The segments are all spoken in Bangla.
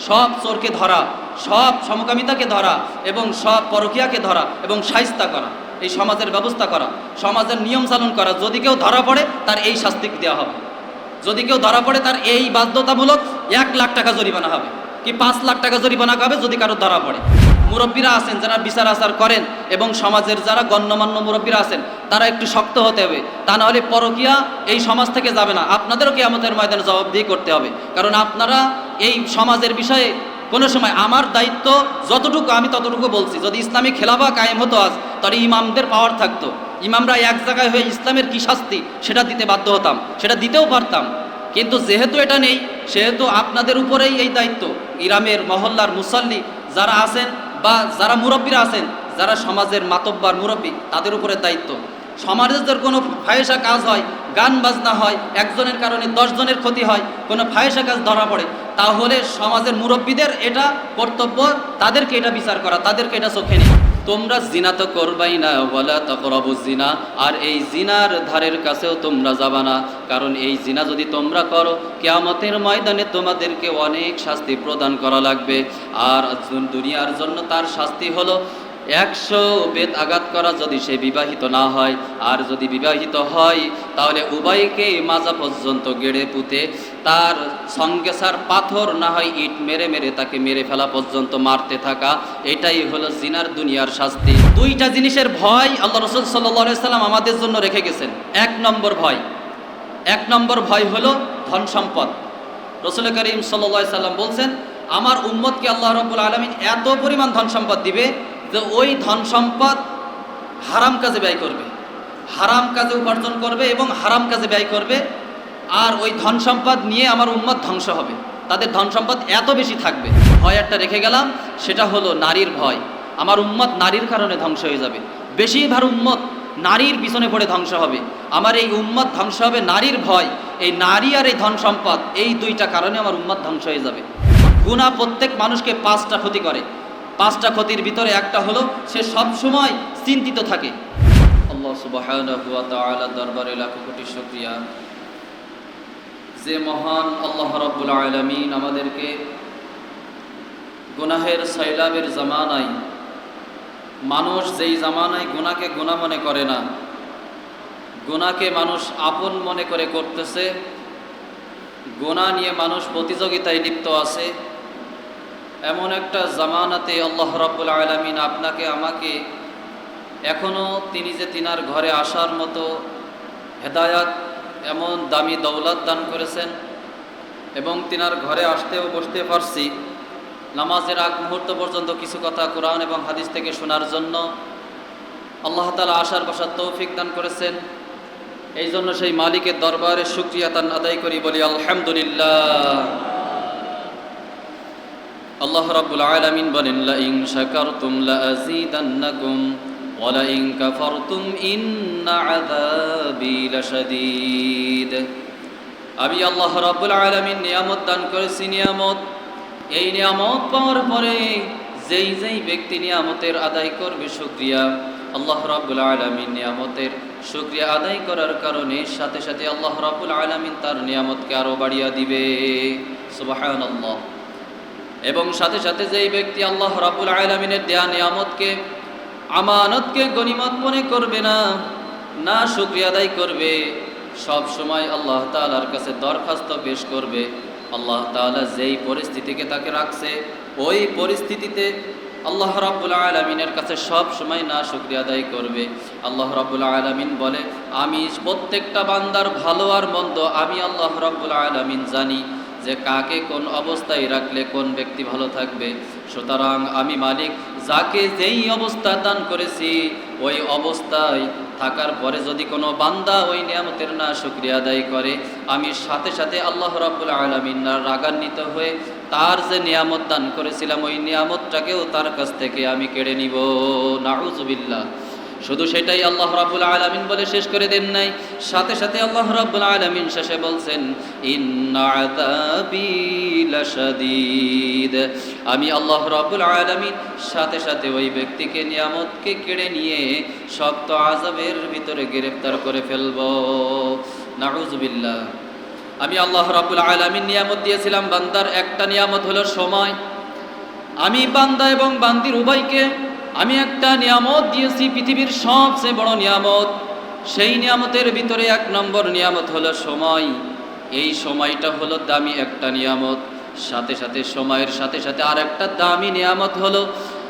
সব চোরকে ধরা, সব সমকামিতাকে ধরা এবং সব পরকিয়াকে ধরা এবং সাহিস্তা করা, এই সমাজের ব্যবস্থা করা, সমাজের নিয়ম চালন করা। যদি কেউ ধরা পড়ে, তার এই শাস্তি দেওয়া হবে। যদি কেউ ধরা পড়ে, তার এই বাধ্যতামূলক এক লাখ টাকা জরিমানা হবে। কি পাঁচ লাখ টাকা জরিমানা হবে যদি কারও ধরা পড়ে? মুরব্বীরা আছেন, যারা বিচার আচার করেন এবং সমাজের যারা গণ্যমান্য মুরব্বীরা আছেন, তারা একটু শক্ত হতে হবে। তা নাহলে পরকিয়া এই সমাজ থেকে যাবে না। আপনাদেরও কি আমাদের ময়দানে জবাবদিহি করতে হবে। কারণ আপনারা এই সমাজের বিষয়ে কোনো সময় আমার দায়িত্ব যতটুকু আমি ততটুকু বলছি। যদি ইসলামী খেলাফা কায়েম হতো আজ, তাহলে ইমামদের পাওয়ার থাকতো। ইমামরা এক জায়গায় হয়ে ইসলামের কি শাস্তি, সেটা দিতে বাধ্য হতাম, সেটা দিতেও পারতাম। কিন্তু যেহেতু এটা নেই, সেহেতু আপনাদের উপরেই এই দায়িত্ব। ইরামের মহল্লার মুসল্লি যারা আছেন বা যারা মুরব্বীরা আছেন, যারা সমাজের মাতব্বার মুরব্বী, তাদের উপরে দায়িত্ব। সমাজের যদি কোনো ফায়েসা কাজ হয়, গান বাজনা হয়, একজনের কারণে দশজনের ক্ষতি হয়, কোনো ফায়েসা কাজ ধরা পড়ে, তাহলে সমাজের মুরব্বীদের এটা কর্তব্য, তাদেরকে এটা বিচার করা, তাদেরকে এটা চোখে নেই তোমরা জিনা তো করবাই না বলা তকরবু জিনা, আর এই জিনার ধারের কাছেও তোমরা যাবা না, কারণ এই জিনা যদি তোমরা করো, কেয়ামতের ময়দানে তোমাদেরকে অনেক শাস্তি প্রদান করা লাগবে। আর দুনিয়ার জন্য তার শাস্তি হলো একশো বেদ আঘাত করা যদি সে বিবাহিত না হয়, আর যদি বিবাহিত হয়, তাহলে উভয়কে মাজা পর্যন্ত গেড়ে পুঁতে, তার সঙ্গে সার পাথর না হয় ইট মেরে মেরে তাকে মেরে ফেলা পর্যন্ত মারতে থাকা, এটাই হলো জিনার দুনিয়ার শাস্তি। দুইটা জিনিসের ভয় আল্লাহ রসুল সাল্লাহ সাল্লাম আমাদের জন্য রেখে গেছেন। এক নম্বর ভয়। এক নম্বর ভয় হলো ধন সম্পদ। রসুল করিম সাল্লা সাল্লাম বলছেন, আমার উম্মতকে আল্লাহ রব্বুল আলমিন এত পরিমাণ ধন সম্পদ দিবে যে ওই ধন সম্পদ হারাম কাজে ব্যয় করবে। হারাম কাজে উপার্জন করবে এবং হারাম কাজে ব্যয় করবে। আর ওই ধন সম্পদ নিয়ে আমার উম্মত ধ্বংস হবে। তাদের ধন সম্পদ এত বেশি থাকবে। ভয় একটা রেখে গেলাম, সেটা হলো নারীর ভয়। আমার উম্মত নারীর কারণে ধ্বংস হয়ে যাবে। বেশিরভাগ উম্মত নারীর পিছনে পড়ে ধ্বংস হবে। আমার এই উম্মত ধ্বংস হবে নারীর ভয়। এই নারী আর এই ধন সম্পদ, এই দুইটা কারণে আমার উম্মত ধ্বংস হয়ে যাবে। গুণা প্রত্যেক মানুষকে পাঁচটা ক্ষতি করে। পাঁচটা ক্ষতির ভিতরে একটা হলো, সে সব সময় চিন্তিত থাকে। আল্লাহ দরবারে লাখো কোটি যে মহান আল্লাহ রাব্বুল আলামিন আমাদেরকে গুনাহের সৈলাবের জামানায়, মানুষ যেই জামানায় গুনাকে গুনাহ মনে করে না গুনাকে মানুষ আপন মনে করে করতেছে গোনা নিয়ে মানুষ প্রতিযোগিতায় লিপ্ত আছে এমন একটা জামানাতে আল্লাহ রাব্বুল আলামিন আপনাকে, আমাকে এখনও তিনি যে তিনার ঘরে আসার মতো হেদায়াত, এমন দামি দৌলত দান করেছেন এবং তিনার ঘরে আসতেও বসতে পারছি। নামাজের আগ মুহূর্ত পর্যন্ত কিছু কথা কোরআন এবং হাদিস থেকে শোনার জন্য আল্লাহ তালা আসার বসার তৌফিক দান করেছেন। এই জন্য সেই মালিকের দরবারে সুক্রিয়া তান আদায় করি, বলি আলহামদুলিল্লাহ। আল্লাহ রাব্বুল আলামিন বলেন লা ইন শাকারতুম লা আযীদান্নাকুম ওয়া লা ইন কাফারতুম ইন্না আযাবি লাশাদীদ। আমি আল্লাহ রাব্বুল আলামিন নিয়ামত দান করেছি, নিয়ামত। এই নিয়ামত পাওয়ার পরে যেই যেই ব্যক্তি নিয়ামতের আদায় করবে, শুকরিয়া। আল্লাহ রাব্বুল আলামিন নিয়ামতের শুকরিয়া আদায় করার কারণে সাথে সাথে আল্লাহ রাব্বুল আলামিন তার নিয়ামতকে আরও বাড়িয়ে দিবে। সুবহানাল্লাহ। এবং সাথে সাথে যেই ব্যক্তি আল্লাহ রাবুল আলমিনের দেয়া নিয়ামতকে, আমানতকে গনিমত মনে করবে না না শুক্রিয়া আদায় করবে, সব সময় আল্লাহ তালার কাছে দরখাস্ত পেশ করবে। আল্লাহ তালা যেই পরিস্থিতিকে তাকে রাখছে, ওই পরিস্থিতিতে আল্লাহ রাব্বুল আলমিনের কাছে সব সময় না শুক্রিয়া আদায় করবে। আল্লাহ রাবুল আলমিন বলে, আমি প্রত্যেকটা বান্দার ভালো আর মন্দ, আমি আল্লাহ রাব্বুল আলমিন জানি। যে কাকে কোন অবস্থায় রাখলে কোন ব্যক্তি ভালো থাকবে। সুতরাং আমি মালিক, যাকে যেই অবস্থা দান করেছি, ওই অবস্থায় থাকার পরে যদি কোনো বান্দা ওই নিয়ামতের না শুক্রিয়া আদায় করে, আমি সাথে সাথে আল্লাহ রাবুল আলমিন রাগান্বিত হয়ে তার যে নিয়ামত দান করেছিলাম, ওই নিয়ামতটাকেও তার কাছ থেকে আমি কেড়ে নিব। নাউজুবিল্লাহ। শুধু সেটাই আল্লাহ রাবুল আলমিন বলে শেষ করে দেন নাই, সাথে সাথে আল্লাহ রাবুল আলমিন শেষে বলছেন আমি আল্লাহ রাবুল আলমিন সাথে সাথে ওই ব্যক্তিকে নিয়ামতকে কেড়ে নিয়ে শক্ত আজবের ভিতরে গ্রেফতার করে ফেলব। নাউজবিল্লা আমি আল্লাহ রাবুল আলমিন নিয়ামত দিয়েছিলাম, বান্দার একটা নিয়ামত হলো সময়। আমি বান্দা এবং বান্দির উভয়কে আমি একটা নিয়ামত দিয়েছি, পৃথিবীর সবচেয়ে বড় নিয়ামত। সেই নিয়ামতের ভিতরে এক নম্বর নিয়ামত হলো সময়। এই সময়টা হলো দামি একটা নিয়ামত। সাথে সাথে সময়ের সাথে সাথে আর একটা দামি নিয়ামত হলো,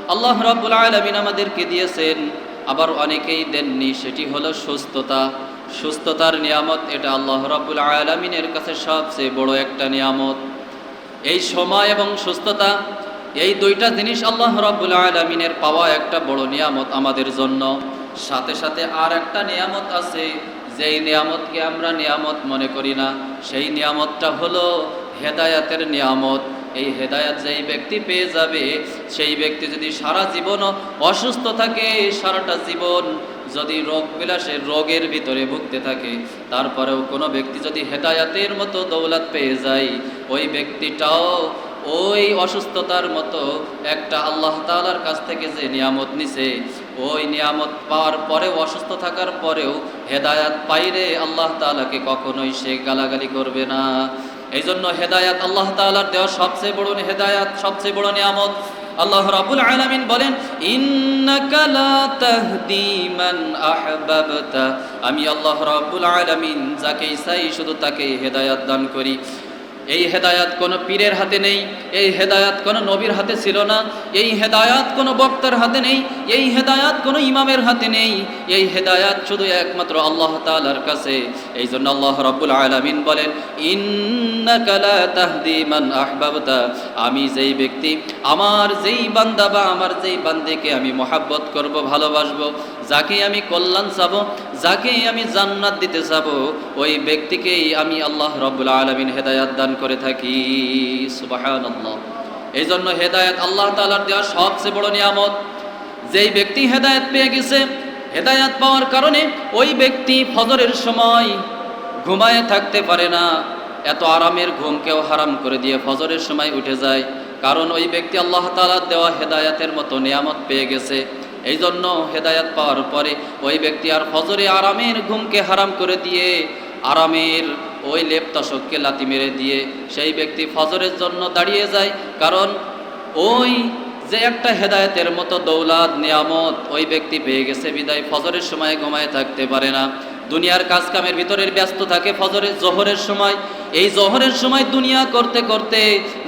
আল্লাহ রাবুল আলমিন আমাদেরকে দিয়েছেন, আবার অনেকেই দেননি, সেটি হলো সুস্থতা। সুস্থতার নিয়ামত, এটা আল্লাহ রাবুল আলমিনের কাছে সবচেয়ে বড় একটা নিয়ামত। এই সময় এবং সুস্থতা এই দুইটা জিনিস আল্লাহ রাব্বুল আলমিনের পাওয়া একটা বড় নিয়ামত আমাদের জন্য। সাথে সাথে আর একটা নিয়ামত আছে, যেই নিয়ামতকে আমরা নিয়ামত মনে করি না। সেই নিয়ামতটা হলো হেদায়াতের নিয়ামত। এই হেদায়াত যেই ব্যক্তি পেয়ে যাবে, সেই ব্যক্তি যদি সারা জীবনও অসুস্থ থাকে, সারাটা জীবন যদি রোগ বিলাসে রোগের ভিতরে ভুগতে থাকে, তারপরেও কোনো ব্যক্তি যদি হেদায়াতের মতো দৌলত পেয়ে যায়, ওই ব্যক্তিটাও ওই অসুস্থতার মতো একটা আল্লাহ তাআলার কাছ থেকে যে নিয়ামত নিছে, ওই নিয়ামত পাওয়ার পরেও, অসুস্থ থাকার পরেও হেদায়াত পাইরে আল্লাহ তাআলাকে কখনোই সে গালাগালি করবে না। এই জন্য হেদায়াত আল্লাহ তাআলার দেওয়া সবচেয়ে বড় হেদায়াত, সবচেয়ে বড় নিয়ামত আল্লাহ রাব্বুল আলামিন বলেন আমি আল্লাহ রাব্বুল আলামিন যাকে চাই, শুধু তাকে হেদায়াত দান করি। এই হেদায়াত কোনো পীরের হাতে নেই, এই হেদায়াত কোনো নবীর হাতে ছিল না, এই হেদায়াত কোনো বক্তার হাতে নেই, এই হেদায়াত কোনো ইমামের হাতে নেই, এই হেদায়াত শুধু একমাত্র আল্লাহ তাআলার কাছে। এই জন্য আল্লাহ রাব্বুল আলামিন বলেন আহবাবতা। আমি যেই ব্যক্তি, আমার যেই বান্দা বা আমার যেই বান্দিকে আমি মহাব্বত করব, ভালোবাসবো যাকে আমি কল্যাণ চাব যাকে আমি জান্নাত দিতে চাব, ওই ব্যক্তিকেই আমি আল্লাহ রব্বুল আলমিন হেদায়াত দান করে থাকি। সুবাহান এই জন্য হেদায়ত আল্লাহ তালার দেওয়া সবচেয়ে বড় নিয়ামত। যেই ব্যক্তি হেদায়ত পেয়ে গেছে, হেদায়াত পাওয়ার কারণে ওই ব্যক্তি ফজরের সময় ঘুমায় থাকতে পারে না। এত আরামের ঘুমকেও হারাম করে দিয়ে ফজরের সময় উঠে যায়। কারণ ওই ব্যক্তি আল্লাহ তালার দেওয়া হেদায়াতের মতো নিয়ামত পেয়ে গেছে। এই জন্য হেদায়াত পাওয়ার পরে ওই ব্যক্তি আর ফজরে আরামের ঘুমকে হারাম করে দিয়ে আরামের ওই লেপতাশককে লাতি মেরে দিয়ে সেই ব্যক্তি ফজরের জন্য দাঁড়িয়ে যায়। কারণ ওই যে একটা হেদায়েতের মতো দৌলাদ নিয়ামত ওই ব্যক্তি পেয়ে গেছে, বিদায় ফজরের সময় ঘুমায় থাকতে পারে না। দুনিয়ার কাজকামের ভিতরের ব্যস্ত থাকে ফজরের, জোহরের সময়। এই জহরের সময় দুনিয়া করতে করতে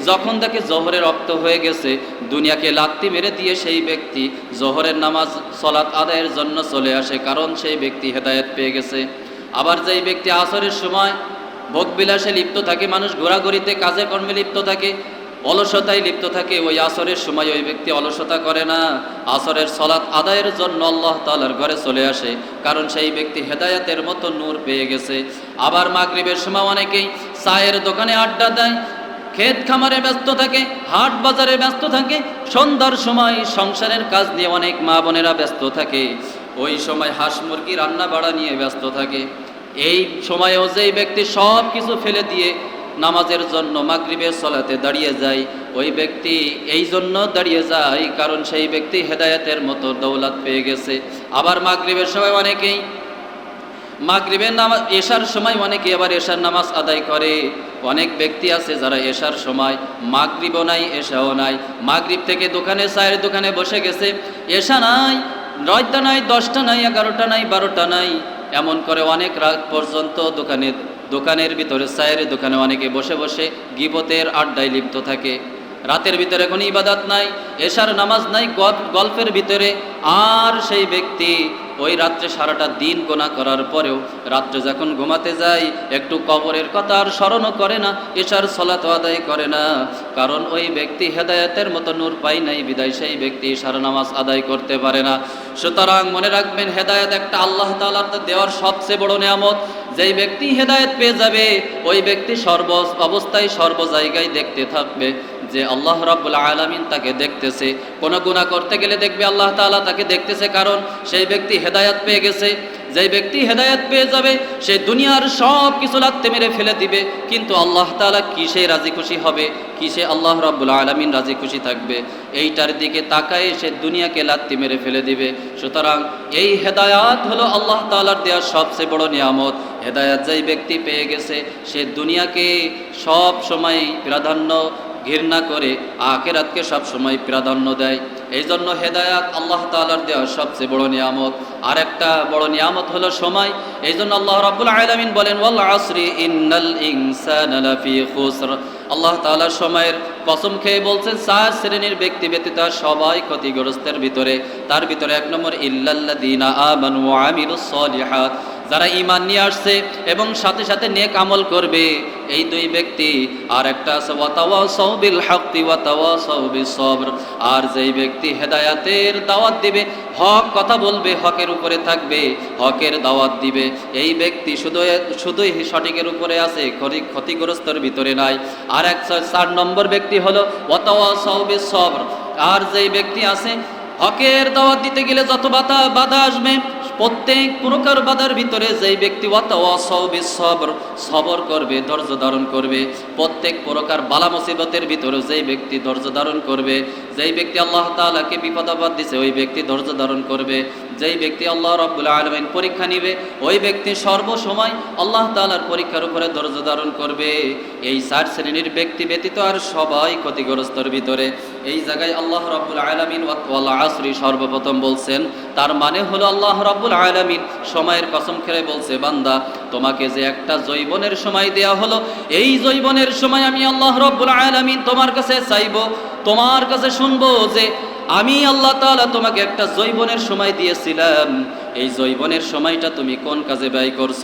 যখন তাকে জহরের রক্ত হয়ে গেছে, দুনিয়াকে লাত্তি মেরে দিয়ে সেই ব্যক্তি জহরের নামাজ, সলাৎ আদায়ের জন্য চলে আসে, কারণ সেই ব্যক্তি হেদায়ত পেয়ে গেছে। আবার যেই ব্যক্তি আসরের সময় ভোগবিলাসে লিপ্ত থাকে, মানুষ ঘোরাঘুরিতে, কাজে কর্মে লিপ্ত থাকে অলসতায় লিপ্ত থাকে, ওই আসরের সময় ওই ব্যক্তি অলসতা করে না। আসরের সলাৎ আদায়ের জন্য আল্লাহ তালার ঘরে চলে আসে, কারণ সেই ব্যক্তি হেদায়াতের মতো নূর পেয়ে গেছে। আবার মাগরিবের সময় অনেকেই চায়ের দোকানে আড্ডা দেয়, ক্ষেত খামারে ব্যস্ত থাকে, হাট বাজারে ব্যস্ত থাকে, সন্ধ্যার সময় সংসারের কাজ নিয়ে অনেক মা বোনেরা ব্যস্ত থাকে। ওই সময় হাঁস মুরগি রান্না বাড়া নিয়ে ব্যস্ত থাকে। এই সময়েও যেই ব্যক্তি সব কিছু ফেলে দিয়ে নামাজের জন্য মাগরিবের সলাতে দাঁড়িয়ে যায়। ওই ব্যক্তি এই জন্য দাঁড়িয়ে যায় কারণ সেই ব্যক্তি হেদায়েতের মতো দৌলত পেয়ে গেছে। আবার মাগরিবের সময় অনেকেই, মাগরিবের নামাজ, এশার সময় অনেকে আবার এশার নামাজ আদায় করে। অনেক ব্যক্তি আছে যারা এশার সময় মাগরিবও নাই, এশাও নাই। মাগরিব থেকে দোকানে, চায়ের দোকানে বসে গেছে। এশা নাই, নয়টা নাই, দশটা নাই, এগারোটা নাই, বারোটা নাই। এমন করে অনেক রাত পর্যন্ত দোকানে দোকানের ভিতরে চায়ের দোকানে অনেকে বসে বসে গিবতের আড্ডায় লিপ্ত থাকে। রাতের ভিতরে কোনো ইবাদত নাই, এশার নামাজ নাই গল্পের ভিতরে। আর সেই ব্যক্তি ওই রাত্রে সারাটা দিন গোনা করার পরেও রাত্রে যখন ঘুমাতে যায়, একটু কবরের কথা আর স্মরণও করে না, এশার সলাত আদায় করে না। কারণ ওই ব্যক্তি হেদায়েতের মতো নূর পাই নাই, বিদায় সেই ব্যক্তি এশার নামাজ আদায় করতে পারে না। সুতরাং মনে রাখবেন, হেদায়েত একটা আল্লাহ তালার দেওয়ার সবচেয়ে বড় নিয়ামত। যেই ব্যক্তি হেদায়েত পেয়ে যাবে, ওই ব্যক্তি সর্ব অবস্থায় সর্ব জায়গায় দেখতে থাকবে। যে আল্লাহ রাব্বুল আলামিন তাকে দেখতেছে। কোন গুণা করতে গেলে দেখবে আল্লাহ তাআলা তাকে দেখতেছে, কারণ সেই ব্যক্তি হেদায়াত পেয়ে গেছে। যেই ব্যক্তি হেদায়াত পেয়ে যাবে, সে দুনিয়ার সব কিছু লাগতে মেরে ফেলে দিবে। কিন্তু আল্লাহ তাআলা কিসে রাজি খুশি হবে? কিসে আল্লাহ রাব্বুল আলামিন রাজি খুশি থাকবে? এইটার দিকে তাকায় সে দুনিয়াকে লাত্তি মেরে ফেলে দিবে। সুতরাং এই হেদায়াত হলো আল্লাহ তাআলার দেওয়ার সবচেয়ে বড় নিয়ামত। হেদায়াত যেই ব্যক্তি পেয়ে গেছে, সে দুনিয়াকে সব সময় প্রাধান্য ঘৃণা করে আখেরাতকে সব সময় প্রাধান্য দেয়। এই জন্য হেদায়াত আল্লাহ তাআলার দেওয়া সবচেয়ে বড় নিয়ামত। আর একটা বড় নিয়ামত হলো সময়। এই জন্য আল্লাহ রাব্বুল আলামিন বলেন আল্লাহ তাআলা সময়ের কসম খেয়ে বলছেন, চার শ্রেণির ব্যক্তি ব্যতীত সবাই ক্ষতিগ্রস্তের ভিতরে। তার ভিতরে এক নম্বর, ইল্লাল্লাযীনা আমানু সলিহাত। যারা ইমান নিয়ে আসছে এবং সাথে সাথে নেক আমল করবে, এই দুই ব্যক্তি, আর একটা আছে বিস সবর আর যেই ব্যক্তি হেদায়াতের দাওয়াত দিবে, হক কথা বলবে, হকের উপরে থাকবে, হকের দাওয়াত দিবে। এই ব্যক্তি শুধু শুধুই সঠিকের উপরে আছে, ক্ষতি, ক্ষতিগ্রস্তর ভিতরে নাই। আর এক চার নম্বর ব্যক্তি হলো, ওয়াতাওয়াসাউ বিস সবর আর যেই ব্যক্তি আছে, হকের দাওয়াত দিতে গেলে যত বাধা বাধা আসবে প্রত্যেক প্রকার বাধার ভিতরে যেই ব্যক্তি ওয়াতাওয়াসাউবি সবর সবর করবে, ধৈর্য ধারণ করবে, প্রত্যেক প্রকার বালা মুসিবতের ভিতরে যেই ব্যক্তি ধৈর্য ধারণ করবে, যেই ব্যক্তি আল্লাহ তালাকে বিপদাবাদ দিছে, ওই ব্যক্তি ধৈর্য ধারণ করবে। যেই ব্যক্তি আল্লাহ রাব্বুল আলামিন পরীক্ষা নিবে, ওই ব্যক্তি সর্বসময় আল্লাহ তাআলার পরীক্ষার উপরে ধৈর্য ধারণ করবে। এই চার শ্রেণির ব্যক্তি ব্যতীত আর সবাই ক্ষতিগ্রস্তর ভিতরে। এই জায়গায় আল্লাহ রাব্বুল আলামিন ওয়াল আসরি সর্বপ্রথম বলছেন, তার মানে হলো আল্লাহ রাব্বুল আলামিন সময়ের কসম খেলে বলছে, বান্দা, তোমাকে যে একটা জৈবনের সময় দেয়া হলো, এই জৈবনের সময় আমি আল্লাহ রাব্বুল আলামিন তোমার কাছে চাইব। তোমার কাছে শুনব যে আমি আল্লাহ তাআলা তোমাকে একটা জৈবনের সময় দিয়েছিলাম। এই জৈবনের সময়টা তুমি কোন কাজে ব্যয় করছ?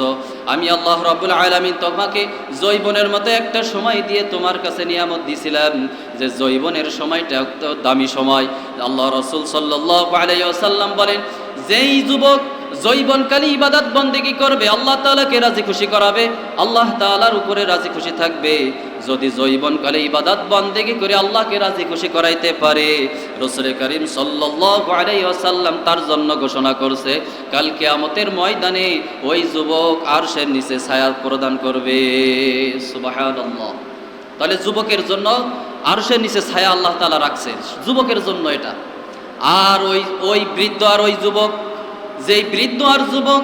আমি আল্লাহ রাব্বুল আলামিন তোমাকে জৈবনের মতো একটা সময় দিয়ে তোমার কাছে নিয়ামত দিছিলাম যে জৈবনের সময়টা একটা দামি সময়। আল্লাহ রসুল সাল্লাল্লাহু আলাইহি ওয়াসাল্লাম বলেন, যেই যুবক জৈবনকালী ইবাদত বন্দেগি করবে, আল্লাহ তাআলাকে রাজি খুশি করাবে, আল্লাহ তাআলার উপরে রাজি খুশি থাকবে। যদি জৈবনকালে ইবাদত বন্দেগি করে আল্লাহকে রাজি খুশি করাইতে পারে, রসুল করিম আলাইহি তার জন্য ঘোষণা করছে, কাল কিয়ামতের ময়দানে ওই যুবক আর সে নিচে ছায়া প্রদান করবে। তাহলে যুবকের জন্য আর সে নিচে ছায়া আল্লাহ তাআলা রাখছে, যুবকের জন্য এটা। আর ওই ওই বৃদ্ধ আর ওই যুবক, যেই বৃদ্ধ আর যুবক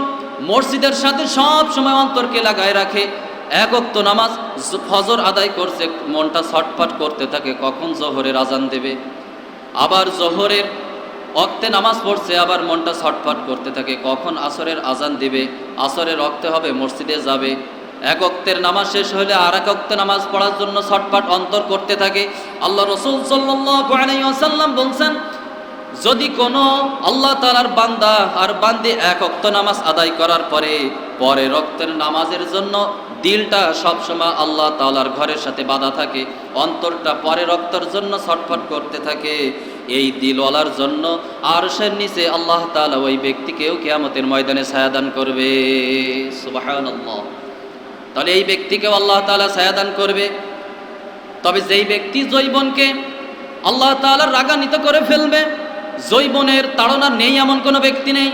মসজিদের সাথে সব সময় অন্তরকে লাগায় রাখে একক্ত নামাজ ফজর আদায় করছে, মনটা ছটফট করতে থাকে, কখন জোহরের আজান দেবে? আবার জোহরের অক্তে নামাজ পড়ছে, আবার মনটা ছটফট করতে থাকে, কখন আসরের আজান দিবে? আসরের অক্তে হবে, মসজিদে যাবে। এক অক্তের নামাজ শেষ হলে আর এক অক্তে নামাজ পড়ার জন্য ছটফট অন্তর করতে থাকে। আল্লাহ রসুল ওয়াসাল্লাম বলছেন, যদি কোনো আল্লাহ তালার বান্দা আর বান্দি এক অক্ত নামাজ আদায় করার পরে পরে রক্তের নামাজের জন্য দিলটা সবসময় আল্লাহ তালার ঘরের সাথে বাধা থাকে, অন্তরটা পরে রক্তর জন্য ছটফট করতে থাকে। এই দিলওয়ালার জন্য আর সের নিচে আল্লাহ তালা ওই ব্যক্তিকেও কেয়ামতের ময়দানে ছায়াদান করবে। তাহলে এই ব্যক্তিকেও আল্লাহ তালা ছায়াদান করবে। তবে যেই ব্যক্তি জৈবনকে আল্লাহ তাআলা রাগান্বিত করে ফেলবে জৈবনের তাড়না নেই এমন কোনো ব্যক্তি নেই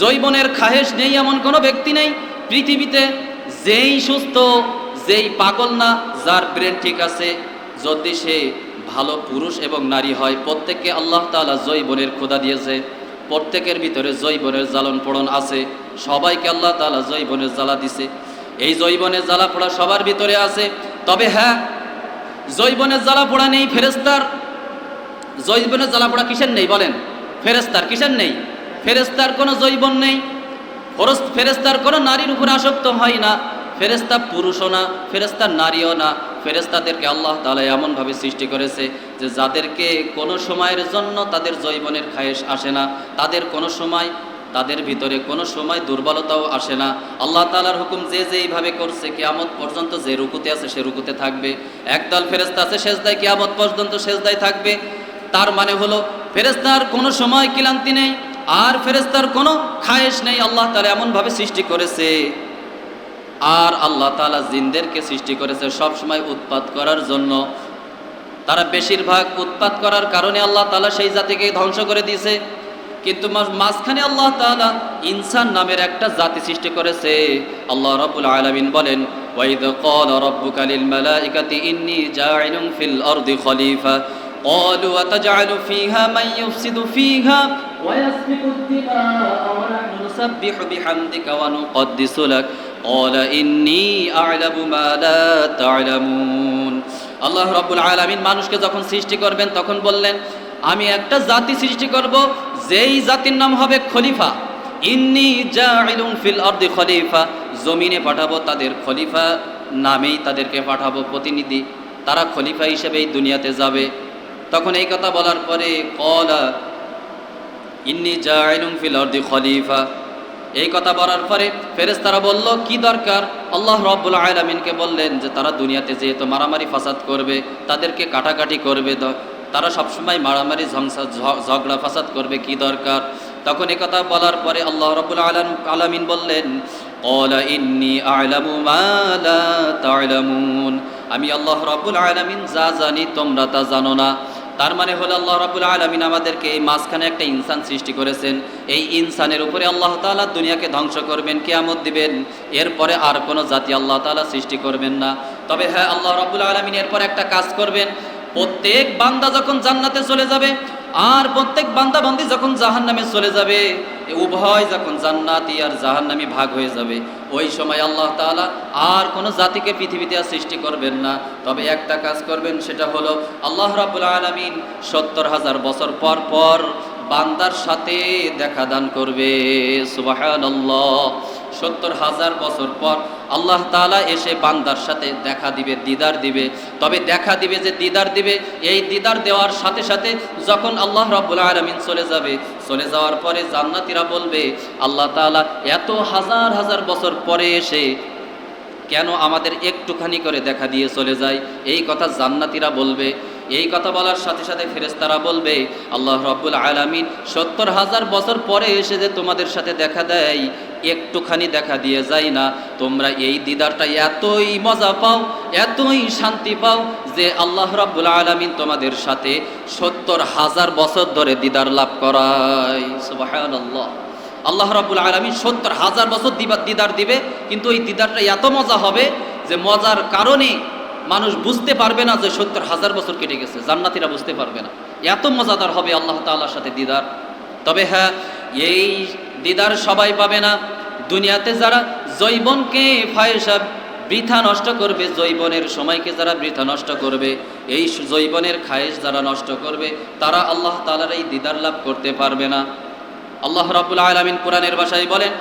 জৈবনের খাহেশ নেই এমন কোনো ব্যক্তি নেই, পৃথিবীতে যেই সুস্থ, যেই পাগল না, যার ব্রেন ঠিক আছে, যদি সে ভালো পুরুষ এবং নারী হয়, প্রত্যেককে আল্লাহ তাআলা জৈবনের খোদা দিয়েছে, প্রত্যেকের ভিতরে জৈবনের জ্বালন পোড়ন আছে, সবাইকে আল্লাহ তাআলা জৈবনের জ্বালা দিছে। এই জৈবনের জ্বালা পোড়া সবার ভিতরে আছে। তবে হ্যাঁ জৈবনের জ্বালা পোড়া নেই ফেরেস্তার জৈবনের জ্বালা পোড়া কিসের নেই বলেন? ফেরেস্তার কিসের নেই? ফেরেস্তার কোনো জৈবন নেই। ফেরেস্তার কোনো নারীর উপরে আসক্ত হয় না। ফেরেস্তা পুরুষও না ফেরেস্তা নারীও না। ফেরেস্তাদেরকে আল্লাহ তালা এমনভাবে সৃষ্টি করেছে যে যাদেরকে কোনো সময়ের জন্য তাদের জৈবনের খায়েশ আসে না, তাদের কোনো সময় তাদের ভিতরে কোনো সময় দুর্বলতাও আসে না। আল্লাহ তাআলার হুকুম যে যেইভাবে করছে, কিয়ামত পর্যন্ত যে রুকুতে আছে সে রুকুতে থাকবে। একদল ফেরেস্তা আছে শেষদায় কিয়ামত পর্যন্ত শেষদায় থাকবে। তার মানে হলো ফেরেস্তার কোনো সময় ক্লান্তি নেই আর ফেরেস্তার কোনো খায়েশ নেই আল্লাহ তাআলা এমনভাবে সৃষ্টি করেছে আর আল্লাহ তাআলা জিনদেরকে সৃষ্টি করেছে সব সময় উৎপাত করার জন্য তারা বেশিরভাগ উৎপাত করার কারণে আল্লাহ তাআলা সেই জাতিকে ধ্বংস করে দিয়েছে কিন্তু মাঝ- মাঝখানে আল্লাহ তাআলা ইনসান নামের একটা জাতি সৃষ্টি করেছে আল্লাহ রাব্বুল আলামিন বলেন ওয়াইদ ক্বালা রাব্বুকা লিল মালাইকাতি ইন্নী জাইলুন ফিল আরদি খলিফা قالوا أتجعل فيها من يفسد فيها ويسفك الدماء ونحن نسبح بحمدك ونقدس لك قال إني أعلم ما لا تعلمون আল্লাহ রব্বুল আলামিন মানুষকে যখন সৃষ্টি করবেন তখন বললেন আমি একটা জাতি সৃষ্টি করব যেই জাতির নাম হবে খলিফা ইন্নি জাইলুন ফিল আরদি খলিফা জমিনে পাঠাবো তাদের খলিফা নামেই তাদেরকে পাঠাবো প্রতিনিধি তারা খলিফা হিসেবে এই দুনিয়াতে যাবে তখন এই কথা বলার পরে কলা ইন্নি জাইলুন ফিল আরদি খলিফা। এই কথা বলার পরে ফেরেশতারা বলল, কি দরকার? আল্লাহ রব্বুল আলামিনকে বললেন যে, তারা দুনিয়াতে যেহেতু মারামারি ফাসাদ করবে, তাদেরকে কাটাকাটি করবে তারা সবসময় মারামারি ঝংসা ঝগড়া ফাসাদ করবে, কি দরকার? তখন কথা বলার পরে আল্লাহ রব্বুল আলাম, আলামিন বললেন, কলা ইন্নি আলামু মা লা তা'লামুন। আমি আল্লাহ রব্বুল আলামিন যা জানি তোমরা তা জানো না। তার মানে হলো আল্লাহ রাবুল আলমিন আমাদেরকে এই মাঝখানে একটা ইনসান সৃষ্টি করেছেন। এই ইনসানের উপরে আল্লাহ তালা দুনিয়াকে ধ্বংস করবেন, কেয়ামত দিবেন। এরপরে আর কোনো জাতি আল্লাহ তালা সৃষ্টি করবেন না। তবে হ্যাঁ আল্লাহ রাবুল আলমিন এরপর একটা কাজ করবেন। প্রত্যেক বান্দা যখন জান্নাতে চলে যাবে আর প্রত্যেক বান্দা বান্দি যখন জাহান্নামে চলে যাবে উভয় যখন জান্নাতি আর জাহান্নামি ভাগ হয়ে যাবে, ওই সময় আল্লাহ তাআলা আর কোনো জাতিকে পৃথিবীতে আর সৃষ্টি করবেন না। তবে একটা কাজ করবেন, সেটা হলো আল্লাহ রাবুল আলমিন সত্তর হাজার বছর পর পর বান্দার সাথে দেখা দান করবে। সুবাহান সত্তর হাজার বছর পর আল্লাহ তাআলা এসে বান্দার সাথে দেখা দিবে, দিদার দিবে। তবে দেখা দিবে যে দিদার দিবে, এই দিদার দেওয়ার সাথে সাথে যখন আল্লাহ রাব্বুল আলামিন চলে যাবে, চলে যাওয়ার পরে জান্নাতীরা বলবে, আল্লাহ তাআলা এত হাজার হাজার বছর পরে এসে কেন আমাদের একটুখানি করে দেখা দিয়ে চলে যায়? এই কথা জান্নাতীরা বলবে। এই কথা বলার সাথে সাথে ফেরেস্তারা বলবে, আল্লাহ রব্বুল আলামিন সত্তর হাজার বছর পরে এসে যে তোমাদের সাথে দেখা দেয় একটুখানি দেখা দিয়ে যায় না। তোমরা এই দিদারটা এতই মজা পাও, এতই শান্তি পাও যে আল্লাহ রব্বুল আলামিন তোমাদের সাথে সত্তর হাজার বছর ধরে দিদার লাভ করায়। সুবহানাল্লাহ। আল্লাহ রাবুল আলমী সত্তর হাজার বছর দিবা- দিদার দিবে, কিন্তু এই দিদারটা এত মজা হবে যে মজার কারণে মানুষ বুঝতে পারবে না যে সত্তর হাজার বছর কেটে গেছে। জান্নাতিরা বুঝতে পারবে না। এত মজাদার হবে আল্লাহ তাআলার সাথে দিদার। তবে হ্যাঁ এই দিদার সবাই পাবে না। দুনিয়াতে যারা জৈবনকে ফায়সা, বৃথা নষ্ট করবে, জৈবনের সময়কে যারা বৃথা নষ্ট করবে, এই জৈবনের খায়েশ যারা নষ্ট করবে, তারা আল্লাহ তাআলার এই দিদার লাভ করতে পারবে না। আল্লাহ রাব্বুল আলামিন কোরআনের ভাষায় বলেন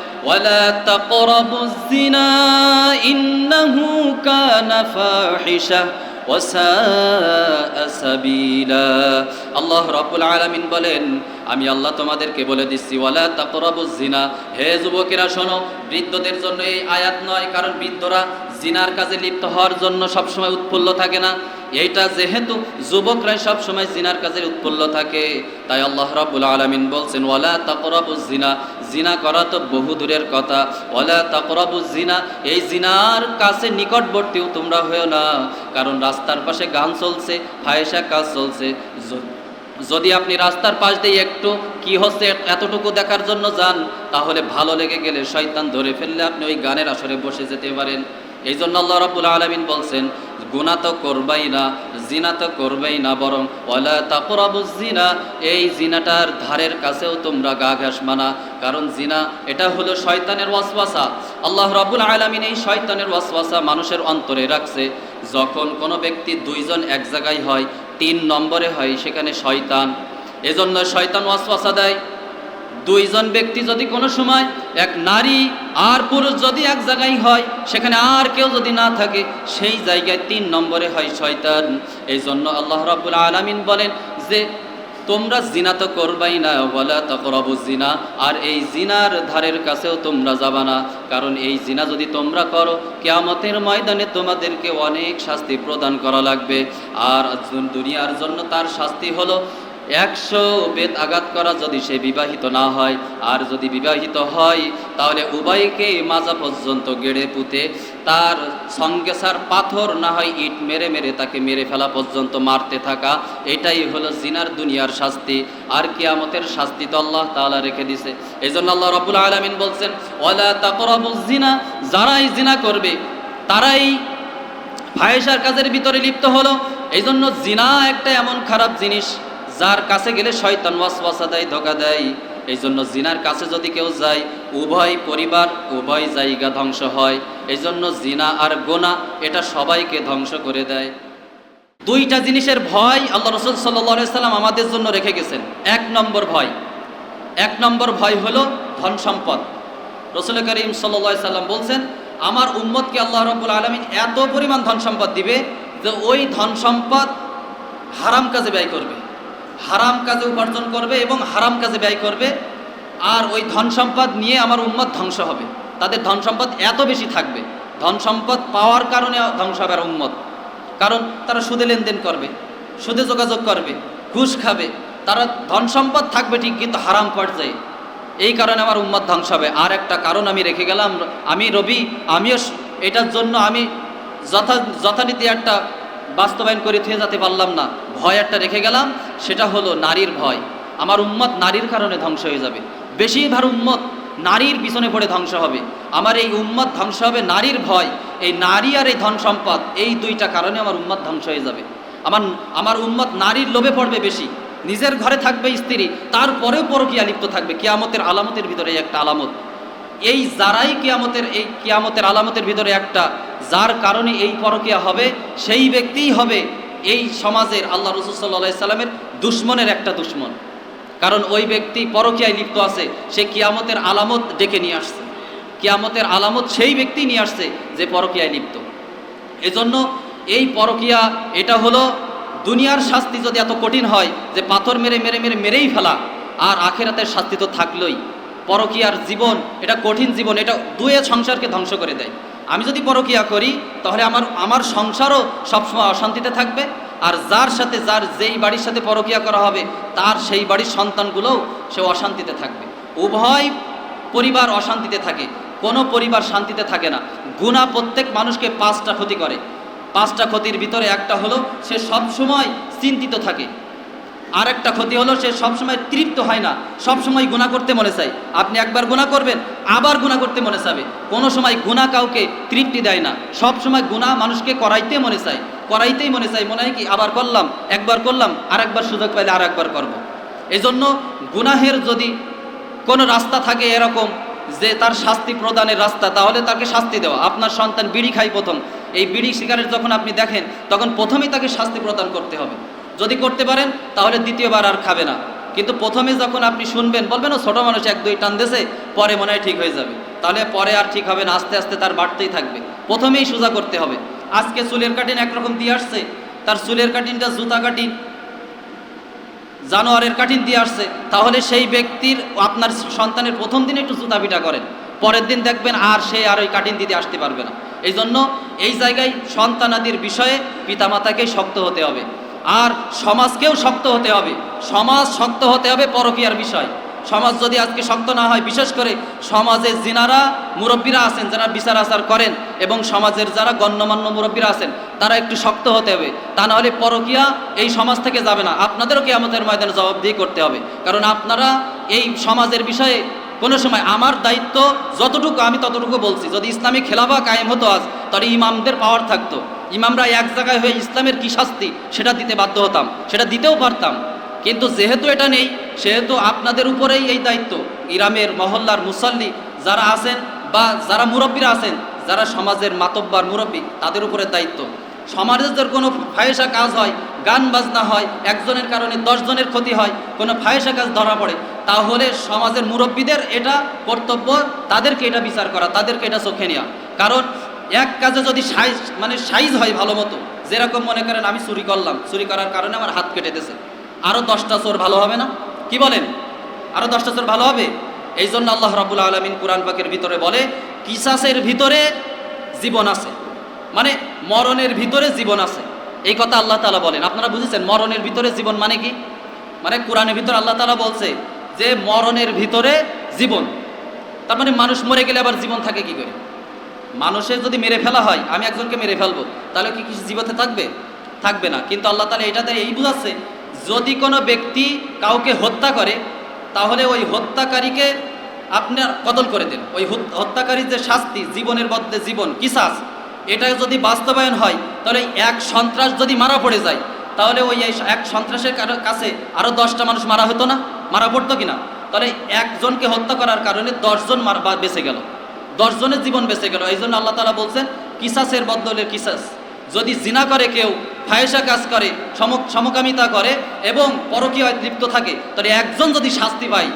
আল্লাহ রাব্বুল আলামিন বলেন আমি আল্লাহ তোমাদেরকে বলে দিচ্ছি, ওয়ালা তাকরাবুজ জিনা হে যুবকেরা, শোনো, বৃদ্ধদের জন্য এই আয়াত নয়, কারণ বৃদ্ধরা জিনার কাজে লিপ্ত হওয়ার জন্য সবসময় উৎফুল্ল থাকে না। এইটা যেহেতু যুবকরাই সবসময় জিনার কাজে উৎফুল্ল থাকে। তাই আল্লাহ রাব্বুল আলামিন বলছেন, ওয়ালা তাকরাবুজ জিনা জিনা করা তো বহু দূরের কথা। ওয়ালা তাকরাবুজ জিনা এই জিনার কাছে নিকটবর্তীও তোমরা হয়েও না, কারণ রাস্তার পাশে গান চলছে ফায়েসা কাজ চলছে। যদি আপনি রাস্তার পাশ দিয়ে একটু কি হচ্ছে এতটুকু দেখার জন্য যান, তাহলে ভালো লেগে গেলে শয়তান ধরে ফেললে আপনি ওই গানের আসরে বসে যেতে পারেন। এই জন্য আল্লাহ রাবুল আলামিন বলছেন, গুনাহ তো করবাই না, জিনা তো করবেই না বরং ওয়ালা তাকরাবুজ জিনা এই জিনাটার ধারের কাছেও তোমরা গা ঘাস মানা, কারণ জিনা এটা হলো শয়তানের ওয়াসওয়াসা। আল্লাহ রাবুল আলামিন এই শয়তানের ওয়াসওয়াসা মানুষের অন্তরে রাখছে। যখন কোনো ব্যক্তি দুইজন এক জায়গায় হয় তিন নম্বরে হয়, সেখানে শয়তান। এজন্য শয়তান ওয়াসওয়াসা দেয়, দুইজন ব্যক্তি যদি কোনো সময় এক নারী আর পুরুষ যদি এক জায়গায় হয়, সেখানে আর কেউ যদি না থাকে, সেই জায়গায় তিন নম্বরে হয় শয়তান। এই জন্য আল্লাহ রাবুল আলমিন বলেন যে তোমরা জিনা তো করবাই না বলা তকরবু জিনা। আর এই জিনার ধারের কাছেও তোমরা যাবা না। কারণ এই জিনা যদি তোমরা করো, কেয়ামতের ময়দানে তোমাদেরকে অনেক শাস্তি প্রদান করা লাগবে। আর দুনিয়ার জন্য তার শাস্তি হলো একশো বেত আঘাত করা যদি সে বিবাহিত না হয়, আর যদি বিবাহিত হয়, তাহলে উভয়কে মাজা পর্যন্ত গেড়ে পুঁতে তার সঙ্গে সার পাথর না হয় ইট মেরে মেরে তাকে মেরে ফেলা পর্যন্ত মারতে থাকা, এটাই হলো জিনার দুনিয়ার শাস্তি। আর কিয়ামতের শাস্তি তো আল্লাহ তাআলা রেখে দিছে। এই জন্য আল্লাহ রবুল আলমিন বলছেন, ওয়ালা তাকরাবুজ জিনা যারাই জিনা করবে, তারাই ফায়েসার কাজের ভিতরে লিপ্ত হলো। এই জন্য জিনা একটা এমন খারাপ জিনিস। যার কাছে গেলে শয়তান ওয়াসওয়াসা দেয়, ধোকা দেয়। এই জন্য জিনার কাছে যদি কেউ যায়, উভয় পরিবার, উভয় জায়গা ধ্বংস হয়। এই জন্য জিনা আর গোনা, এটা সবাইকে ধ্বংস করে দেয়। দুইটা জিনিসের ভয় আল্লাহ রসুল সাল্লাহ সাল্লাম আমাদের জন্য রেখে গেছেন। এক নম্বর ভয়। এক নম্বর ভয় হলো ধন সম্পদ। রসুল করিম সাল্লা সাল্লাম বলছেন, আমার উম্মতকে আল্লাহ রব্বুল আলমিন এত পরিমাণ ধন সম্পদ দিবে যে ওই ধন সম্পদ হারাম কাজে ব্যয় করবে। হারাম কাজে উপার্জন করবে এবং হারাম কাজে ব্যয় করবে, আর ওই ধন সম্পদ নিয়ে আমার উম্মত ধ্বংস হবে। তাদের ধন সম্পদ এত বেশি থাকবে। ধন সম্পদ পাওয়ার কারণে ধ্বংস হবে আর উম্মত। কারণ তারা সুদে লেনদেন করবে, সুদে যোগাযোগ করবে, ঘুষ খাবে। তারা ধন সম্পদ থাকবে ঠিক, কিন্তু হারাম পর্যায়ে। এই কারণে আমার উম্মত ধ্বংস হবে। আর একটা কারণ আমি রেখে গেলাম, আমি রবি, আমিও এটার জন্য আমি যথা যথারীতি একটা বাস্তবায়ন করে থুয়ে যেতে পারলাম না, ভয় একটা রেখে গেলাম, সেটা হলো নারীর ভয়। আমার উম্মত নারীর কারণে ধ্বংস হয়ে যাবে। বেশিরভাগ উম্মত নারীর পিছনে পড়ে ধ্বংস হবে। আমার এই উম্মত ধ্বংস হবে নারীর ভয়। এই নারী আর এই ধন সম্পদ, এই দুইটা কারণে আমার উম্মত ধ্বংস হয়ে যাবে। আমার আমার উম্মত নারীর লোভে পড়বে বেশি। নিজের ঘরে থাকবে স্ত্রী, তারপরেও পরকীয়া লিপ্ত থাকবে। কিয়ামতের আলামতের ভিতরে একটা আলামত। এই যারাই কিয়ামতের, এই কিয়ামতের আলামতের ভিতরে একটা যার কারণে এই পরকীয়া হবে, সেই ব্যক্তিই হবে এই সমাজের আল্লাহ রসুল সাল্লাহ সাল্লামের দুশ্মনের একটা দুশ্মন। কারণ ওই ব্যক্তি পরকীয়ায় লিপ্ত আছে, সে কিয়ামতের আলামত ডেকে নিয়ে আসছে। কিয়ামতের আলামত সেই ব্যক্তি নিয়ে আসছে যে পরকীয়ায় লিপ্ত। এজন্য এই পরকীয়া, এটা হলো দুনিয়ার শাস্তি যদি এত কঠিন হয়, যে পাথর মেরে মেরে মেরে মেরেই ফেলা, আর আখেরাতের শাস্তি তো থাকলোই। পরকীয়ার জীবন, এটা কঠিন জীবন, এটা দুয়ে সংসারকে ধ্বংস করে দেয়। আমি যদি পরকীয়া করি, তাহলে আমার আমার সংসারও সবসময় অশান্তিতে থাকবে, আর যার সাথে যার যেই বাড়ির সাথে পরকীয়া করা হবে, তার সেই বাড়ির সন্তানগুলোও সে অশান্তিতে থাকবে। উভয় পরিবার অশান্তিতে থাকে, কোনো পরিবার শান্তিতে থাকে না। গুণা প্রত্যেক মানুষকে পাঁচটা ক্ষতি করে। পাঁচটা ক্ষতির ভিতরে একটা হলো, সে সবসময় চিন্তিত থাকে। আর একটা ক্ষতি হলো সে সবসময় তৃপ্ত হয় না, সবসময় গুণা করতে মনে চায়। আপনি একবার গুণা করবেন, আবার গুণা করতে মনে চাবে। কোনো সময় গুণা কাউকে তৃপ্তি দেয় না সব সময় গুণা মানুষকে করাইতে মনে চায়। করাইতেই মনে চায়, মনে হয় কি, আবার করলাম, একবার করলাম আর একবার সুযোগ পাইলে আর একবার করব। এই জন্য গুনাহের যদি কোনো রাস্তা থাকে এরকম যে তার শাস্তি প্রদানের রাস্তা, তাহলে তাকে শাস্তি দেওয়া। আপনার সন্তান বিড়ি খাই প্রথম। এই বিড়ি সিগারেট যখন আপনি দেখেন, তখন প্রথমেই তাকে শাস্তি প্রদান করতে হবে। যদি করতে পারেন, তাহলে দ্বিতীয়বার আর খাবে না। কিন্তু প্রথমে যখন আপনি শুনবেন, বলবেন, ও, ছোটো মানুষ, এক দুই টান দেশে পরে মনে হয় ঠিক হয়ে যাবে। তাহলে পরে আর ঠিক হবে না, আস্তে আস্তে তার বাড়তেই থাকবে। প্রথমেই সোজা করতে হবে। আজকে চুলের কাটিন একরকম দিয়ে আসছে, তার চুলের কাটিনটা জুতা কাটিন জানোয়ারের কাঠিন দিয়ে আসছে, তাহলে সেই ব্যক্তির, আপনার সন্তানের প্রথম দিন একটু জুতা পিটা করেন। পরের দিন দেখবেন আর সে আর ওই কাঠিন দিতে আসতে পারবে না। এই জন্য এই জায়গায় সন্তানাদির বিষয়ে পিতামাতাকে শক্ত হতে হবে। আর সমাজকেও শক্ত হতে হবে। সমাজ শক্ত হতে হবে পরকীয়ার বিষয়। সমাজ যদি আজকে শক্ত না হয়, বিশেষ করে সমাজে যিনারা মুরব্বীরা আছেন, যারা বিচার আচার করেন এবং সমাজের যারা গণ্যমান্য মুরব্বীরা আছেন, তারা একটু শক্ত হতে হবে। তা নাহলে পরকীয়া এই সমাজ থেকে যাবে না। আপনাদেরও কি আমাদের ময়দানে জবাবদিহি করতে হবে। কারণ আপনারা এই সমাজের বিষয়ে কোনো সময় আমার দায়িত্ব যতটুকু আমি ততটুকু বলছি। যদি ইসলামী খেলাফা কায়েম হতো আজ, তাহলে ইমামদের পাওয়ার থাকতো। ইমামরা এক জায়গায় হয়ে ইসলামের কি শাস্তি? সেটা দিতে বাধ্য হতাম, সেটা দিতেও পারতাম। কিন্তু যেহেতু এটা নেই, সেহেতু আপনাদের উপরেই এই দায়িত্ব। ইরামের মহল্লার মুসল্লি যারা আছেন বা যারা মুরব্বীরা আছেন, যারা সমাজের মাতব্বার মুরব্বী, তাদের উপরে দায়িত্ব। সমাজের কোনো ফাহেসা কাজ হয়, গান বাজনা হয়, একজনের কারণে দশজনের ক্ষতি হয়, কোনো ফাহেসা কাজ ধরা পড়ে, তাহলে সমাজের মুরব্বীদের এটা কর্তব্য, তাদেরকে এটা বিচার করা, তাদেরকে এটা চোখে নেওয়া। কারণ এক কাজে যদি সাইজ মানে সাইজ হয় ভালো মতো, যেরকম মনে করেন আমি চুরি করলাম, চুরি করার কারণে আমার হাত কেটে দিয়েছে। আরও দশটা চোর ভালো হবে না? কি বলেন? আরও দশটা চোর ভালো হবে? এই জন্য আল্লাহ রাবুল আলমিন কোরআন পাকের ভিতরে বলে, কিসাসের ভিতরে জীবন আছে। মানে মরণের ভিতরে জীবন আছে। এই কথা আল্লাহ তালা বলেন। আপনারা বুঝেছেন মরণের ভিতরে জীবন মানে কি? মানে কোরআনের ভিতরে আল্লাহ তালা বলছে যে মরণের ভিতরে জীবন। তার মানে মানুষ মরে গেলে আবার জীবন থাকে কি করে? মানুষের যদি মেরে ফেলা হয়, আমি একজনকে মেরে ফেলব, তাহলে কি কিছু জীবতে থাকবে? থাকবে না। কিন্তু আল্লাহ তালা এটাতে এই বুঝাচ্ছে, যদি কোনো ব্যক্তি কাউকে হত্যা করে, তাহলে ওই হত্যাকারীকে আপনার কতল করে দেন। ওই হত্যাকারীর যে শাস্তি, জীবনের মধ্যে জীবন, কিসাস, এটা যদি বাস্তবায়ন হয়, তাহলে এক সন্ত্রাস যদি মারা পড়ে যায়, তাহলে ওই এক সন্ত্রাসের কাছে আরও দশটা মানুষ মারা হতো না? মারা পড়তো কিনা? তাহলে একজনকে হত্যা করার কারণে দশজন মার বেঁচে গেল। দশজনের জীবন বেঁচে গেল। এই জন্য আল্লাহ তালা বলছেন, কিসাসের বদলে কিসাস। যদি জিনা করে কেউ, ফায়সা কাজ করে, সম- সমকামিতা করে এবং পরকীয় লিপ্ত থাকে, তাহলে একজন যদি শাস্তি পায়,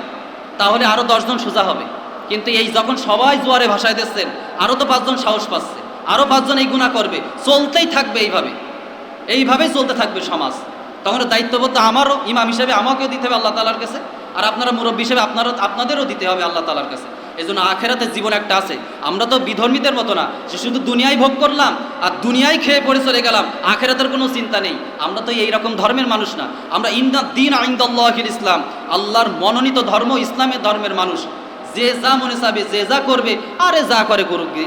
তাহলে আরও দশজন সোজা হবে। কিন্তু এই যখন সবাই জোয়ারে ভাষায় দিচ্ছেন আরও তো পাঁচজন সাহস পাচ্ছে আরও পাঁচজন এই গুণা করবে। চলতেই থাকবে এইভাবে। এইভাবেই চলতে থাকবে সমাজ। তখন দায়িত্ববোধ আমারও ইমাম হিসেবে আমাকেও দিতে হবে আল্লাহ তালার কাছে, আর আপনারা মুরব্বী হিসেবে আপনারও, আপনাদেরও দিতে হবে আল্লাহ তালার কাছে। এই জন্য আখেরাতের জীবন একটা আছে। আমরা তো বিধর্মীদের মতো না, যে শুধু দুনিয়ায় ভোগ করলাম আর দুনিয়ায় খেয়ে পড়ে চলে গেলাম, আখেরাতের কোনো চিন্তা নেই। আমরা তো এই রকম ধর্মের মানুষ না। আমরা ইন্দা দিন আইন্দাল্লাহিল ইসলাম, আল্লাহর মনোনীত ধর্ম ইসলামের ধর্মের মানুষ। যে যা মনে চাবে, যে যা করবে, আরে যা করে করুক।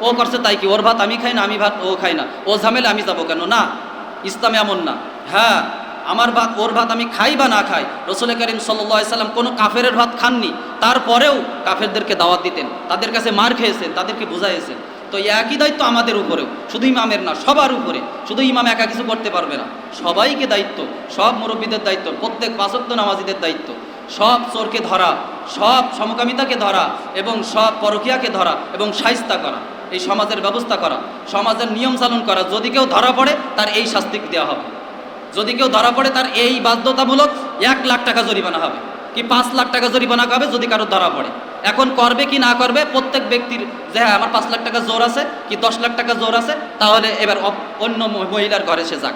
ও করছে তাই কি, ওর ভাত আমি খাই না, আমি ভাত ও খাই না। ও ঝামেলা আমি যাব কেন? না, ইসলামে এমন না। হ্যাঁ আমার ভাত, ওর ভাত আমি খাই বা না খাই, রসুল করিম সাল্লাম কোনো কাফের ভাত খাননি। তারপরেও কাফেরদেরকে দাওয়াত দিতেন, তাদের কাছে মার খেয়েছেন, তাদেরকে বুঝাইয়েছেন তো একই দায়িত্ব আমাদের উপরেও, শুধু ইমামের না, সবার উপরে। শুধু ইমাম একা কিছু করতে পারবে না। সবাইকে দায়িত্ব, সব মুরব্বীদের দায়িত্ব, প্রত্যেক পাঁচক্ত নামাজিদের দায়িত্ব। সব চোরকে ধরা, সব সমকামিতাকে ধরা, এবং সব পরকিয়াকে ধরা, এবং সাহিস্তা করা, এই সমাজের ব্যবস্থা করা, সমাজের নিয়ম চালন করা। যদি কেউ ধরা পড়ে, তার এই শাস্তি দেওয়া হবে। যদি কেউ ধরা পড়ে, তার এই বাধ্যতামূলক এক লাখ টাকা জরিমানা হবে। কি পাঁচ লাখ টাকা জরিমানা হবে যদি কারও ধরা পড়ে? এখন করবে কি না করবে, প্রত্যেক ব্যক্তির যে হ্যাঁ আমার পাঁচ লাখ টাকা জোর আছে, কি দশ লাখ টাকা জোর আছে? তাহলে এবার অন্য মহিলার ঘরে সে যাক।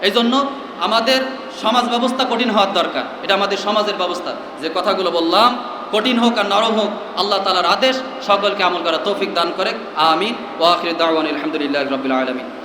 এই জন্য আমাদের সমাজ ব্যবস্থা কঠিন হওয়ার দরকার। এটা আমাদের সমাজের ব্যবস্থা। যে কথাগুলো বললাম, কঠিন হোক আর নরম হোক, আল্লাহ তালার আদেশ, সকলকে আমল করা তৌফিক দান করে। আমিন। ওয়াখির দাওয়ান আলহামদুলিল্লাহ রবিল আলমিন।